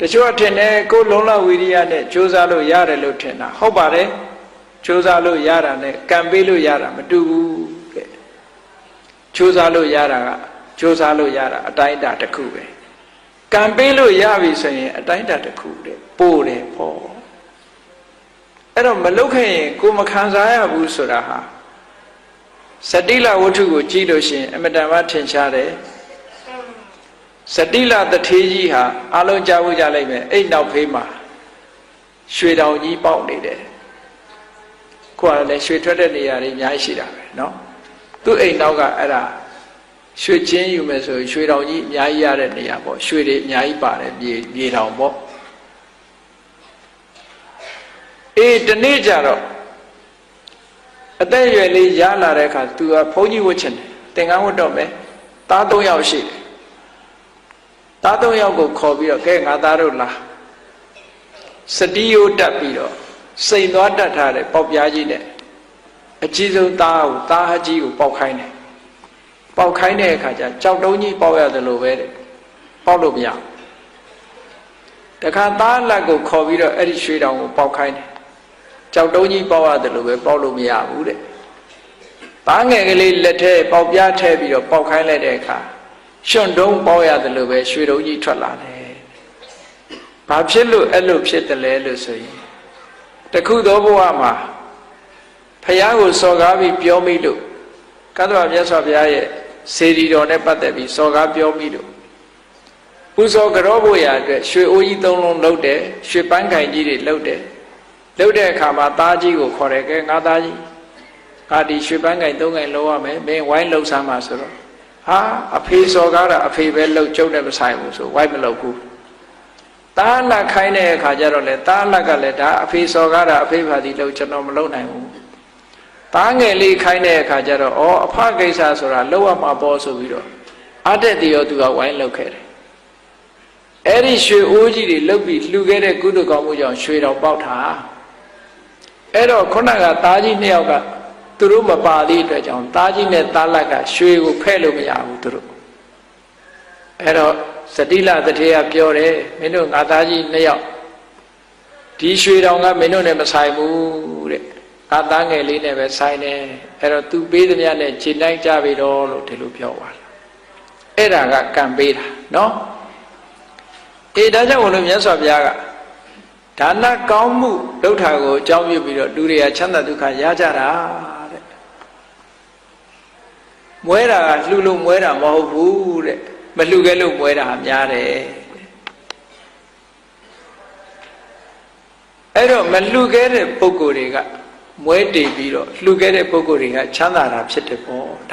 တချို့အထင်နဲ့ကိုယ်လုံးလဝီရိယနဲ့ကြိုးစားလို့ရတယ်လို့ထင်တာဟုတ်ပါတယ်ကြိုးစားလို့ရတာနဲ့ကံပေးလို့ရတာမတူဘူးတဲ့ကြိုးစားလို့ရတာကကြိုးစားလို့ရတာအတိုင်းအတာတစ်ခုပဲကံပေးလို့ရပြီဆိုရင် အတိုင်းအတာတစ်ခုတဲ့ပို့တယ်ပေါ့အဲ့တော့မလုတ်ခဲ့ရင်ကိုမခံစားရဘူးဆိုတာဟာစတိလဝတ္ထုကိုကြည့်လို့ရှိရင်အမတန်မှထင်ရှားတယ် စတိလတထေးကြီးဟာအလုံးကြားဖို့ကြလိုက်မယ်အဲ့နောက်ဖေးမှာရွှေတောင်ကြီးပေါက်နေတယ်ကိုယ်ကလည်းရွှေထွက်တဲ့နေရာတွေအများကြီးရှိတာပဲเนาะသူ့အိမ်နောက်ကအဲ့ဒါရွှေချင်းယူမယ်ဆိုရင်ရွှေတောင်ကြီးအများကြီးရတဲ့နေရာပေါ့ရွှေတွေအများကြီးပါတယ်မြေမြေတောင်ပေါ့အေးဒီနေ့ကျတော့အသက်အရွယ်လေးရလာတဲ့အခါသူကဘုန်းကြီးဝတ်ချင်တယ်သင်္ကန်းဝတ်တော့မယ်သား၃ယောက်ရှိတယ် သား၃ယောက်ကိုခေါ်ပြီးတော့ကဲငါသားတို့လာစတိယိုတက်ပြီးတော့စိန်သွားတက်ထားတဲ့ပေါက်ပြားကြီးနဲ့အကြီးဆုံးသားကိုသားဟကြီးကိုပေါက်ခိုင်းတယ်ပေါက်ခိုင်းတဲ့အခါကျကြောက်တုံးကြီးပေါက်ရတယ်လို့ပဲတဲ့ပေါက်လို့မရဘူးတခါသားလက်ကိုခေါ်ပြီးတော့အဲ့ဒီရွှေတောင်ကိုပေါက်ခိုင်းတယ်ကြောက်တုံးကြီးပေါက်ရတယ်လို့ပဲပေါက်လို့မရဘူးတဲ့သားငယ်ကလေးလက်ထဲပေါက်ပြားထဲပြီးတော့ပေါက်ခိုင်းလိုက်တဲ့အခါ ရှင်တုံးပေါက်ရတယ်လို့ပဲရွှေတုံးကြီးထွက်လာတယ်ဘာဖြစ်လို့အဲ့လိုဖြစ်တယ်လဲလို့ဆိုရင်တခုသောဘဝမှာဖះကိုစော်ကားပြီးပြောမိလို့ကသဗ္ဗမြတ်စွာဘုရားရဲ့စေတီတော်နဲ့ပတ်သက်ပြီးစော်ကားပြောမိလို့ပူဇော်ကြောဖို့ရာအတွက်ရွှေအိုးကြီးသုံးလုံးလှုပ်တယ်ရွှေပန်းခိုင်ကြီးတွေလှုပ်တယ်လှုပ်တဲ့အခါမှာသားကြီးကိုခေါ်တယ်ကဲငါသားကြီးငါဒီရွှေပန်းခိုင်သုံးခိုင်လှုပ်ရမယ်မင်းဝိုင်းလှုပ်ဆမ်းပါဆိုတော့ ဟာအဖေစော်ကားတာအဖေပဲလှုပ်ကျုပ်နဲ့မဆိုင်ဘူးဆိုဝိုင်းမလှုပ်ဘူးတားလက်ခိုင်းတဲ့အခါကျတော့လေတားလက်ကလည်းဒါအဖေစော်ကားတာအဖေပါသည်လှုပ်ကျွန်တော်မလှုပ်နိုင်ဘူးတားငယ်လေးခိုင်းတဲ့အခါကျတော့ဩအဖကိစ္စဆိုတာလှုပ်ရမှာပေါ့ဆိုပြီးတော့အတက်တရောသူကဝိုင်းလှုပ်ခဲ့တယ်အဲ့ဒီရွှေအိုးကြီးတွေလှုပ်ပြီးလှူခဲ့တဲ့ကုသကောင်းမှုကြောင့်ရွှေတော်ပေါက်တာအဲ့တော့ခုနကသားကြီးနှစ်ယောက်က သူတို့မပါသေးအတွက်ကြောင့်သားကြီးနဲ့သားလက်ကရွှေကိုဖဲ့လို့မရဘူးသူတို့အဲ့တော့စတိလတထေကပြောတယ်မင်းတို့ငါသားကြီးနှစ်ယောက်ဒီရွှေတောင်ကမင်းတို့နဲ့မဆိုင်ဘူးတဲ့ငါသားငယ်လေးနဲ့ပဲဆိုင်တယ်အဲ့တော့သူပေးသမျှနဲ့ခြေလိုက်ကြပြီတော့လို့ဒီလိုပြောပါလားအဲ့ဒါကကံပေးတာနော်အေးဒါကြောင့်ဘုလို့မြတ်စွာဘုရားကဒါနကောင်းမှုဒုဋ္ဌာကိုအကြောင်းပြုပြီးတော့လူတွေကချမ်းသာဒုက္ခရကြတာတဲ့ မွဲတာကလှူလို့မွဲတာမဟုတ်ဘူးတဲ့မလှူခဲ့လို့မွဲတာများတယ်အဲ့တော့မလှူခဲ့တဲ့ပုဂ္ဂိုလ်တွေကမွဲတည်ပြီးတော့လှူခဲ့တဲ့ပုဂ္ဂိုလ်တွေကချမ်းသာတာဖြစ်တယ်ပေါ့ဒါ